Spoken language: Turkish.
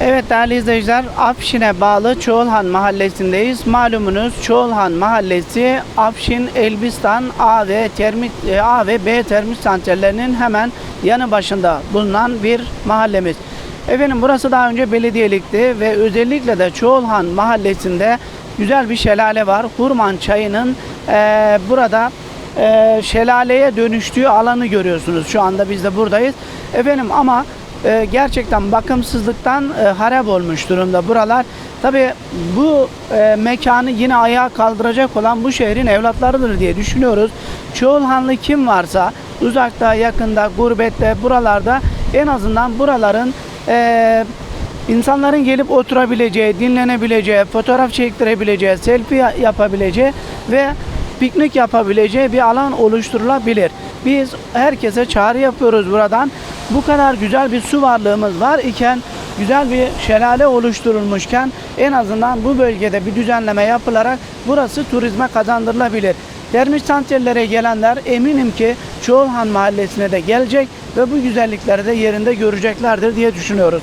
Evet değerli izleyiciler, Afşin'e bağlı Çoğulhan mahallesindeyiz. Malumunuz Çoğulhan mahallesi Afşin, Elbistan A ve termik e, A ve B termik santrallerinin hemen yanı başında bulunan bir mahallemiz. Efendim burası daha önce belediyelikti ve özellikle de Çoğulhan mahallesinde güzel bir şelale var. Hurman çayının e, burada e, şelaleye dönüştüğü alanı görüyorsunuz. Şu anda biz de buradayız. Efendim ama e, gerçekten bakımsızlıktan e, harap olmuş durumda buralar. Tabi bu e, mekanı yine ayağa kaldıracak olan bu şehrin evlatlarıdır diye düşünüyoruz. Çoğulhanlı kim varsa uzakta, yakında, gurbette, buralarda en azından buraların e, insanların gelip oturabileceği, dinlenebileceği, fotoğraf çektirebileceği, selfie ya- yapabileceği ve piknik yapabileceği bir alan oluşturulabilir. Biz herkese çağrı yapıyoruz buradan. Bu kadar güzel bir su varlığımız var iken güzel bir şelale oluşturulmuşken en azından bu bölgede bir düzenleme yapılarak burası turizme kazandırılabilir. Termik santrallere gelenler eminim ki Çoğulhan Mahallesi'ne de gelecek ve bu güzellikleri de yerinde göreceklerdir diye düşünüyoruz.